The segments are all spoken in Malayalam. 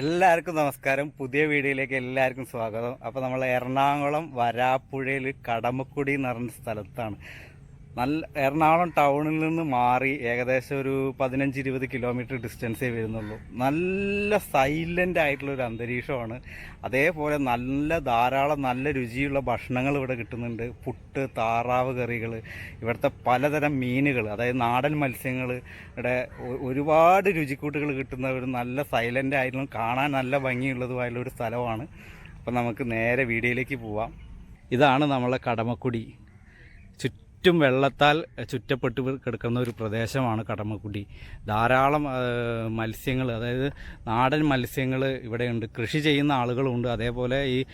എല്ലാവർക്കും നമസ്കാരം. പുതിയ വീഡിയോയിലേക്ക് എല്ലാവർക്കും സ്വാഗതം. അപ്പോൾ നമ്മൾ എറണാകുളം വരാപ്പുഴയിൽ കടമക്കുടി എന്ന് പറഞ്ഞ സ്ഥലത്താണ്. നല്ല എറണാകുളം ടൗണിൽ നിന്ന് മാറി ഏകദേശം ഒരു പതിനഞ്ച് ഇരുപത് കിലോമീറ്റർ ഡിസ്റ്റൻസേ വരുന്നുള്ളൂ. നല്ല സൈലന്റ് ആയിട്ടുള്ള ഒരു അന്തരീക്ഷമാണ്. അതേപോലെ നല്ല ധാരാളം നല്ല രുചിയുള്ള ഭക്ഷണങ്ങൾ ഇവിടെ കിട്ടുന്നുണ്ട്. പുട്ട് താറാവ് കറികൾ ഇവിടുത്തെ പലതരം മീനുകൾ അതായത് നാടൻ മത്സ്യങ്ങൾ ഇവിടെ ഒരുപാട് രുചിക്കൂട്ടുകൾ കിട്ടുന്ന ഒരു നല്ല സൈലന്റ് ആയിട്ടുള്ള കാണാൻ നല്ല ഭംഗിയുള്ളതുമായുള്ള ഒരു സ്ഥലമാണ്. അപ്പം നമുക്ക് നേരെ വീഡിയോയിലേക്ക് പോവാം. ഇതാണ് നമ്മളെ കടമക്കുടി. ചുറ്റും വെള്ളത്താൽ ചുറ്റപ്പെട്ട് കിടക്കുന്ന ഒരു പ്രദേശമാണ് കടമക്കുടി. ധാരാളം മത്സ്യങ്ങൾ അതായത് നാടൻ മത്സ്യങ്ങൾ ഇവിടെയുണ്ട്. കൃഷി ചെയ്യുന്ന ആളുകളുണ്ട്. അതേപോലെ ഈ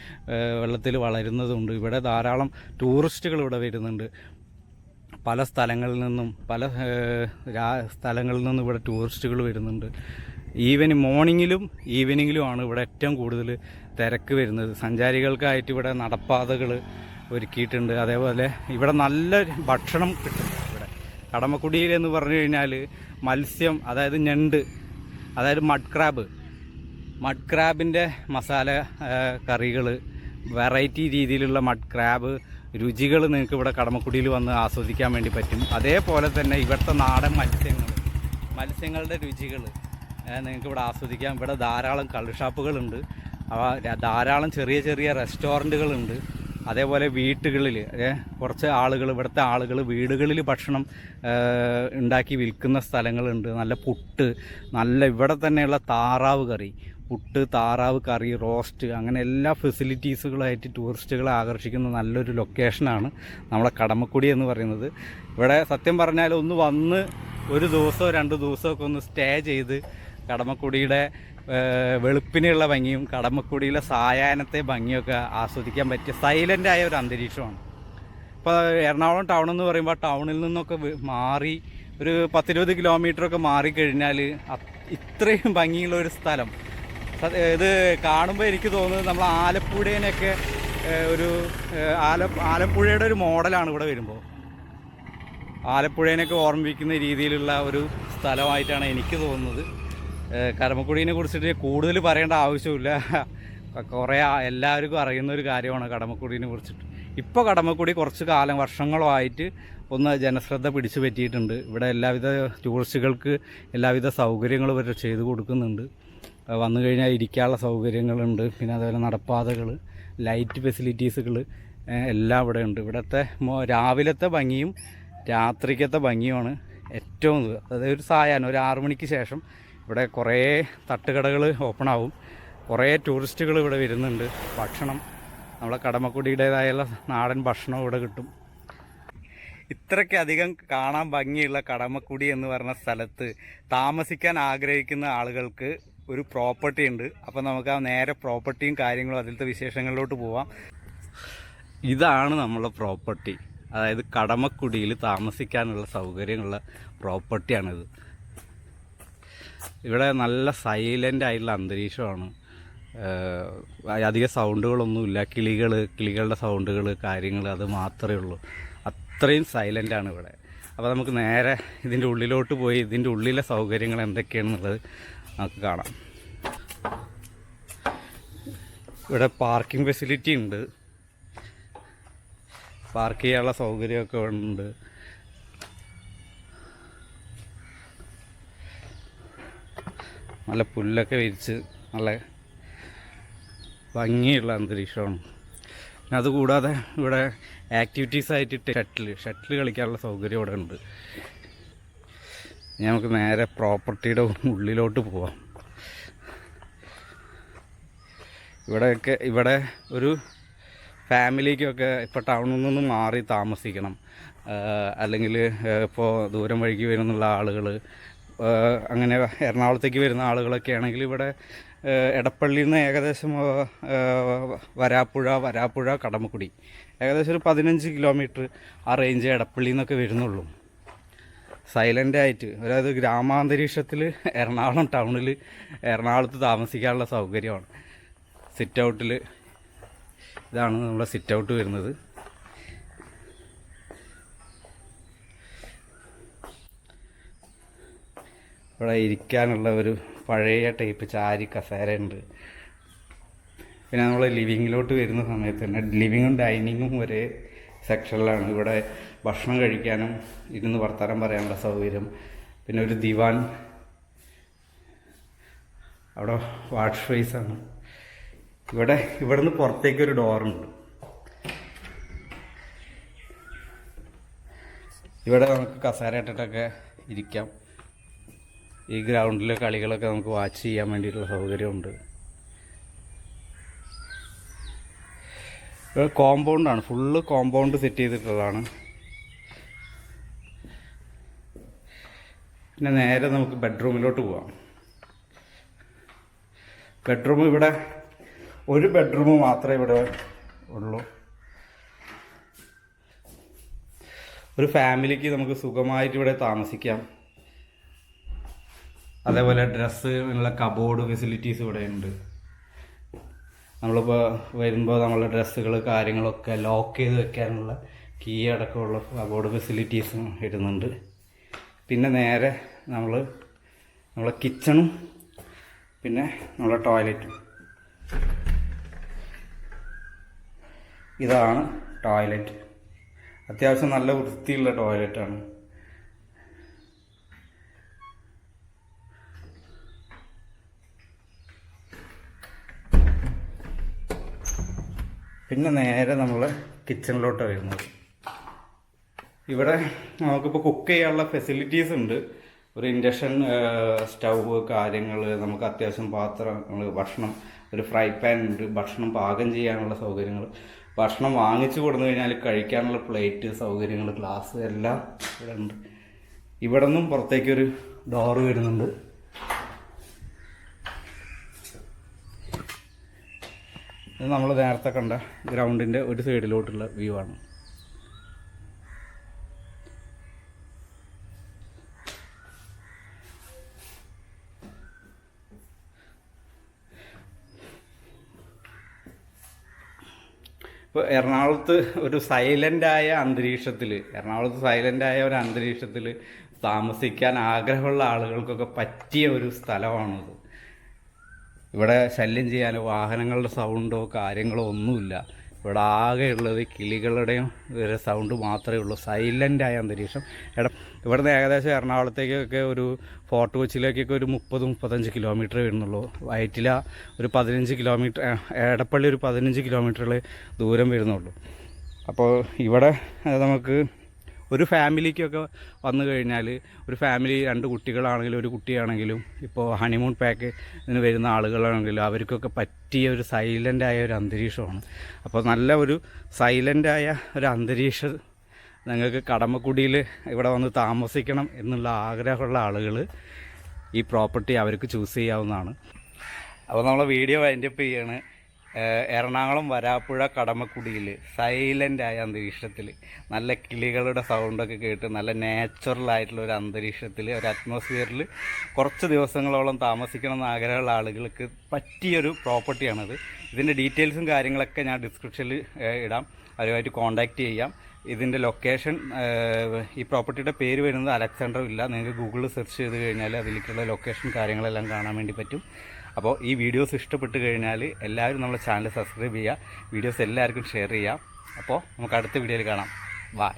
വെള്ളത്തിൽ വളരുന്നതുണ്ട്. ഇവിടെ ധാരാളം ടൂറിസ്റ്റുകൾ ഇവിടെ വരുന്നുണ്ട്. പല സ്ഥലങ്ങളിൽ നിന്നും പല സ്ഥലങ്ങളിൽ നിന്നും ഇവിടെ ടൂറിസ്റ്റുകൾ വരുന്നുണ്ട്. ഈവനിങ് മോർണിംഗിലും ഈവനിങ്ങിലുമാണ് ഇവിടെ ഏറ്റവും കൂടുതൽ തിരക്ക് വരുന്നത്. സഞ്ചാരികൾക്കായിട്ട് ഇവിടെ നടപ്പാതകൾ ഒരുക്കിയിട്ടുണ്ട്. അതേപോലെ ഇവിടെ നല്ല ഭക്ഷണം കിട്ടും ഇവിടെ. കടമക്കുടിയിൽ എന്ന് പറഞ്ഞു കഴിഞ്ഞാൽ മത്സ്യം അതായത് ഞണ്ട് അതായത് മഡ് ക്രാബ് മഡ് ക്രാബിന്റെ മസാല കറികൾ വെറൈറ്റി രീതിയിലുള്ള മഡ് ക്രാബ് രുചികൾ നിങ്ങൾക്ക് ഇവിടെ കടമക്കുടിയിൽ വന്ന് ആസ്വദിക്കാൻ വേണ്ടി പറ്റും. അതേപോലെ തന്നെ ഇവിടുത്തെ നാടൻ മത്സ്യങ്ങൾ മത്സ്യങ്ങളുടെ രുചികൾ നിങ്ങൾക്ക് ഇവിടെ ആസ്വദിക്കാം. ഇവിടെ ധാരാളം കള്ളുഷാപ്പുകളുണ്ട് അവ ധാരാളം ചെറിയ ചെറിയ റെസ്റ്റോറന്റുകളുണ്ട് അതേപോലെ വീട്ടുകളിൽ കുറച്ച് ആളുകൾ ഇവിടുത്തെ ആളുകൾ വീടുകളിൽ ഭക്ഷണം ഉണ്ടാക്കി വിൽക്കുന്ന സ്ഥലങ്ങളുണ്ട്. നല്ല പുട്ട് നല്ല ഇവിടെ തന്നെയുള്ള താറാവ് കറി. പുട്ട് താറാവ് കറി റോസ്റ്റ് അങ്ങനെ എല്ലാ ഫെസിലിറ്റീസുകളായിട്ട് ടൂറിസ്റ്റുകളെ ആകർഷിക്കുന്ന നല്ലൊരു ലൊക്കേഷനാണ് നമ്മളെ കടമക്കുടി എന്ന് പറയുന്നത്. ഇവിടെ സത്യം പറഞ്ഞാൽ ഒന്ന് വന്ന് ഒരു ദിവസമോ രണ്ട് ദിവസമൊക്കെ ഒന്ന് സ്റ്റേ ചെയ്ത് കടമക്കുടിയുടെ ഏഹ്, വെളുപ്പിനുള്ള ഭംഗിയും കടമക്കുടിയിലെ സായാഹ്നത്തെ ഭംഗിയൊക്കെ ആസ്വദിക്കാൻ പറ്റിയ സൈലന്റ് ആയ ഒരു അന്തരീക്ഷമാണ്. ഇപ്പോൾ എറണാകുളം ടൗൺ എന്ന് പറയുമ്പോൾ ടൗണിൽ നിന്നൊക്കെ മാറി ഒരു പത്തിരുപത് കിലോമീറ്റർ ഒക്കെ മാറിക്കഴിഞ്ഞാൽ ഇത്രയും ഭംഗിയുള്ള ഒരു സ്ഥലം. ഇത് കാണുമ്പോൾ എനിക്ക് തോന്നുന്നത് നമ്മൾ ആലപ്പുഴേനൊക്കെ ഒരു ആല ആലപ്പുഴയുടെ ഒരു മോഡലാണ് ഇവിടെ വരുമ്പോൾ ആലപ്പുഴേനൊക്കെ ഓർമ്മിപ്പിക്കുന്ന രീതിയിലുള്ള ഒരു സ്ഥലമായിട്ടാണ് എനിക്ക് തോന്നുന്നത്. കടമക്കുടീനെ കുറിച്ചിട്ട് കൂടുതൽ പറയേണ്ട ആവശ്യമില്ല കുറേ എല്ലാവർക്കും അറിയുന്ന ഒരു കാര്യമാണ് കടമക്കുടീനെ കുറിച്ചിട്ട്. ഇപ്പോൾ കടമക്കുടി കുറച്ച് കാലം വർഷങ്ങളായിട്ട് ഒന്ന് ജനശ്രദ്ധ പിടിച്ചു പറ്റിയിട്ടുണ്ട്. ഇവിടെ എല്ലാവിധ ടൂറിസ്റ്റുകൾക്ക് എല്ലാവിധ സൗകര്യങ്ങളും ഇവർ ചെയ്തു കൊടുക്കുന്നുണ്ട്. വന്നു കഴിഞ്ഞാൽ ഇരിക്കാനുള്ള സൗകര്യങ്ങളുണ്ട്. പിന്നെ അതുപോലെ നടപ്പാതകൾ ലൈറ്റ് ഫെസിലിറ്റീസുകൾ എല്ലാം ഇവിടെ ഉണ്ട്. ഇവിടുത്തെ രാവിലത്തെ ഭംഗിയും രാത്രിക്കത്തെ ഭംഗിയുമാണ് ഏറ്റവും അതായത് ഒരു സായാഹ്നം ഒരു ആറു മണിക്ക് ശേഷം ഇവിടെ കുറേ തട്ടുകടകൾ ഓപ്പൺ ആവും. കുറേ ടൂറിസ്റ്റുകൾ ഇവിടെ വരുന്നുണ്ട്. ഭക്ഷണം നമ്മളെ കടമക്കുടിയുടേതായുള്ള നാടൻ ഭക്ഷണം ഇവിടെ കിട്ടും. ഇത്രയ്ക്കധികം കാണാൻ ഭംഗിയുള്ള കടമക്കുടി എന്ന് പറഞ്ഞ സ്ഥലത്ത് താമസിക്കാൻ ആഗ്രഹിക്കുന്ന ആളുകൾക്ക് ഒരു പ്രോപ്പർട്ടി ഉണ്ട്. അപ്പോൾ നമുക്ക് ആ നേരെ പ്രോപ്പർട്ടിയും കാര്യങ്ങളും അതിലത്തെ വിശേഷങ്ങളിലോട്ട് പോവാം. ഇതാണ് നമ്മളെ പ്രോപ്പർട്ടി അതായത് കടമക്കുടിയിൽ താമസിക്കാനുള്ള സൗകര്യമുള്ള പ്രോപ്പർട്ടിയാണിത് ഇവിടെ നല്ല സൈലന്റ് ആയിട്ടുള്ള അന്തരീക്ഷമാണ്. അധിക സൗണ്ടുകളൊന്നുമില്ല കിളികൾ കിളികളുടെ സൗണ്ടുകൾ കാര്യങ്ങൾ അത് മാത്രമേ ഉള്ളൂ. അത്രയും സൈലന്റാണ് ഇവിടെ. അപ്പോൾ നമുക്ക് നേരെ ഇതിന്റെ ഉള്ളിലോട്ട് പോയി ഇതിന്റെ ഉള്ളിലെ സൗകര്യങ്ങൾ എന്തൊക്കെയാണെന്നുള്ളത് നമുക്ക് കാണാം. ഇവിടെ പാർക്കിംഗ് ഫെസിലിറ്റി ഉണ്ട്. പാർക്ക് ചെയ്യാനുള്ള സൗകര്യമൊക്കെ ഉണ്ട്. നല്ല പുല്ലൊക്കെ വിരിച്ച് നല്ല ഭംഗിയുള്ള അന്തരീക്ഷമാണ്. പിന്നെ അതുകൂടാതെ ഇവിടെ ആക്ടിവിറ്റീസ് ആയിട്ട് ഷട്ടിൽ ഷട്ടിൽ കളിക്കാനുള്ള സൗകര്യം ഇവിടെ ഉണ്ട്. ഇനി നമുക്ക് നേരെ പ്രോപ്പർട്ടിയുടെ ഉള്ളിലോട്ട് പോവാം. ഇവിടെയൊക്കെ ഇവിടെ ഒരു ഫാമിലിക്കൊക്കെ ഇപ്പോൾ ടൗണിൽ നിന്ന് മാറി താമസിക്കണം. അല്ലെങ്കിൽ ഇപ്പോൾ ദൂരം വഴിക്ക് വരുന്നുള്ള ആളുകൾ അങ്ങനെ എറണാകുളത്തേക്ക് വരുന്ന ആളുകളൊക്കെ ആണെങ്കിൽ ഇവിടെ എടപ്പള്ളിയിൽ നിന്ന് ഏകദേശം വരാപ്പുഴ വരാപ്പുഴ കടമക്കുടി. ഏകദേശം ഒരു പതിനഞ്ച് കിലോമീറ്റർ ആ റേഞ്ച് എടപ്പള്ളിയിൽ നിന്നൊക്കെ വരുന്നുള്ളൂ. സൈലന്റ് ആയിട്ട്. അതായത് ഗ്രാമാന്തരീക്ഷത്തിൽ എറണാകുളം ടൗണിൽ എറണാകുളത്ത് താമസിക്കാനുള്ള സൗകര്യമാണ്. സിറ്റ് ഔട്ടിൽ ഇതാണ് നമ്മുടെ സിറ്റ് ഔട്ട് വരുന്നത്. ഇവിടെ ഇരിക്കാനുള്ള ഒരു പഴയ ടൈപ്പ് ചാരി കസേര ഉണ്ട്. പിന്നെ നമ്മൾ ലിവിങ്ങിലോട്ട് വരുന്ന സമയത്ത് തന്നെ ലിവിങ്ങും ഡൈനിങ്ങും ഒരേ സെക്ഷനിലാണ് ഇവിടെ ഭക്ഷണം കഴിക്കാനും ഇരുന്ന് വർത്തമാനം പറയാനുള്ള സൗകര്യം. പിന്നെ ഒരു ദിവാൻ. അവിടെ വാഷ് സ്പേസ് ആണ്. ഇവിടെ ഇവിടുന്ന് പുറത്തേക്ക് ഒരു ഡോറുണ്ട് ഇവിടെ നമുക്ക് കസേര ഇട്ടിട്ടൊക്കെ ഇരിക്കാം. ഈ ഗ്രൗണ്ടിലെ കളികളൊക്കെ നമുക്ക് വാച്ച് ചെയ്യാൻ വേണ്ടിയിട്ടുള്ള സൗകര്യമുണ്ട്. കോമ്പൗണ്ടാണ് ഫുള്ള് കോമ്പൗണ്ട് സെറ്റ് ചെയ്തിട്ടുള്ളതാണ്. പിന്നെ നേരെ നമുക്ക് ബെഡ്റൂമിലോട്ട് പോവാം. ബെഡ്റൂം ഇവിടെ ഒരു ബെഡ്റൂം മാത്രമേ ഇവിടെ ഉള്ളൂ. ഒരു ഫാമിലിക്ക് നമുക്ക് സുഖമായിട്ട് ഇവിടെ താമസിക്കാം. അതേപോലെ ഡ്രസ്സ് ഉള്ള കബോർഡ് ഫെസിലിറ്റീസ് ഇവിടെ ഉണ്ട്. നമ്മളിപ്പോൾ വരുമ്പോൾ നമ്മളെ ഡ്രസ്സുകൾ കാര്യങ്ങളൊക്കെ ലോക്ക് ചെയ്ത് വെക്കാനുള്ള കീ അടക്കമുള്ള കബോർഡ് ഫെസിലിറ്റീസും ഇടുന്നുണ്ട്. പിന്നെ നേരെ നമ്മൾ നമ്മളെ കിച്ചണും പിന്നെ നമ്മളെ ടോയ്ലറ്റും ഇതാണ് ടോയ്ലറ്റ് അത്യാവശ്യം നല്ല വൃത്തിയുള്ള ടോയ്ലറ്റാണ് പിന്നെ നേരെ നമ്മൾ കിച്ചണിലോട്ട് വരുന്നത്. ഇവിടെ നമുക്കിപ്പോൾ കുക്ക് ചെയ്യാനുള്ള ഫെസിലിറ്റീസ് ഉണ്ട്. ഒരു ഇൻഡക്ഷൻ സ്റ്റൗവ് കാര്യങ്ങൾ നമുക്ക് അത്യാവശ്യം പാത്രങ്ങൾ ഭക്ഷണം ഒരു ഫ്രൈ പാൻ ഉണ്ട്. ഭക്ഷണം പാകം ചെയ്യാനുള്ള സൗകര്യങ്ങൾ ഭക്ഷണം വാങ്ങിച്ചു കൊടുത്തു കഴിഞ്ഞാൽ കഴിക്കാനുള്ള പ്ലേറ്റ് സൗകര്യങ്ങൾ ഗ്ലാസ് എല്ലാം ഇവിടെ ഉണ്ട്. ഇവിടെ നിന്നും പുറത്തേക്കൊരു ഡോറ് വരുന്നുണ്ട്. ഇത് നമ്മൾ നേരത്തെ കണ്ട ഗ്രൗണ്ടിന്റെ ഒരു സൈഡിലോട്ടുള്ള വ്യൂ ആണ്. ഇപ്പോൾ എറണാകുളത്ത് ഒരു സൈലന്റായ അന്തരീക്ഷത്തിൽ എറണാകുളത്ത് സൈലന്റായ ഒരു അന്തരീക്ഷത്തിൽ താമസിക്കാൻ ആഗ്രഹമുള്ള ആളുകൾക്കൊക്കെ പറ്റിയ ഒരു സ്ഥലമാണിത്. ഇവിടെ ശല്യം ചെയ്യാനോ വാഹനങ്ങളുടെ സൗണ്ടോ കാര്യങ്ങളോ ഒന്നുമില്ല. ഇവിടെ ആകെയുള്ളത് കിളികളുടെയും ഒരു സൗണ്ട് മാത്രമേ ഉള്ളൂ. സൈലന്റായ അന്തരീക്ഷം. എട ഇവിടുന്ന് ഏകദേശം എറണാകുളത്തേക്കൊക്കെ ഒരു ഫോർട്ട് കൊച്ചിയിലേക്കൊക്കെ ഒരു മുപ്പത് മുപ്പത്തഞ്ച് കിലോമീറ്റർ വരുന്നുള്ളൂ. വയറ്റില ഒരു പതിനഞ്ച് കിലോമീറ്റർ എടപ്പള്ളി ഒരു പതിനഞ്ച് കിലോമീറ്ററിൽ ദൂരം വരുന്നുള്ളൂ. അപ്പോൾ ഇവിടെ നമുക്ക് ഒരു ഫാമിലിക്കൊക്കെ വന്നു കഴിഞ്ഞാൽ ഒരു ഫാമിലി രണ്ട് കുട്ടികളാണെങ്കിലും ഒരു കുട്ടിയാണെങ്കിലും ഇപ്പോൾ ഹണിമൂൺ പാക്ക് വരുന്ന ആളുകളാണെങ്കിലും അവർക്കൊക്കെ പറ്റിയ ഒരു സൈലന്റായ ഒരു അന്തരീക്ഷമാണ്. അപ്പോൾ നല്ല ഒരു സൈലന്റായ ഒരു അന്തരീക്ഷം നിങ്ങൾക്ക് കടമക്കുടിയിൽ ഇവിടെ വന്ന് താമസിക്കണം എന്നുള്ള ആഗ്രഹമുള്ള ആളുകൾ ഈ പ്രോപ്പർട്ടി അവർക്ക് ചൂസ് ചെയ്യാവുന്നതാണ്. അപ്പോൾ നമ്മളെ വീഡിയോ വൈൻഡപ്പ് ചെയ്യാണ്. എറണാകുളം വരാപ്പുഴ കടമക്കുടിയിൽ സൈലന്റായ അന്തരീക്ഷത്തിൽ നല്ല കിളികളുടെ സൗണ്ടൊക്കെ കേട്ട് നല്ല നാച്ചുറൽ ആയിട്ടുള്ള ഒരു അന്തരീക്ഷത്തിൽ ഒരു അറ്റ്മോസ്ഫിയറിൽ കുറച്ച് ദിവസങ്ങളോളം താമസിക്കണം എന്ന് ആഗ്രഹമുള്ള ആളുകൾക്ക് പറ്റിയൊരു പ്രോപ്പർട്ടിയാണത് ഇതിന്റെ ഡീറ്റെയിൽസും കാര്യങ്ങളൊക്കെ ഞാൻ ഡിസ്ക്രിപ്ഷനിൽ ഇടാം. അവരുമായിട്ട് കോൺടാക്റ്റ് ചെയ്യാം. ഇതിന്റെ ലൊക്കേഷൻ ഈ പ്രോപ്പർട്ടിയുടെ പേര് വരുന്നത് അലക്സാണ്ടർ ഇല്ല. നിങ്ങൾക്ക് ഗൂഗിളിൽ സെർച്ച് ചെയ്ത് കഴിഞ്ഞാൽ അതിലേക്കുള്ള ലൊക്കേഷൻ കാര്യങ്ങളെല്ലാം കാണാൻ വേണ്ടി പറ്റും. അപ്പോൾ ഈ വീഡിയോസ് ഇഷ്ടപ്പെട്ട് കഴിഞ്ഞാൽ എല്ലാവരും നമ്മുടെ ചാനൽ സബ്സ്ക്രൈബ് ചെയ്യുക. വീഡിയോസ് എല്ലാവർക്കും ഷെയർ ചെയ്യുക. അപ്പോൾ നമുക്ക് അടുത്ത വീഡിയോയിൽ കാണാം. ബൈ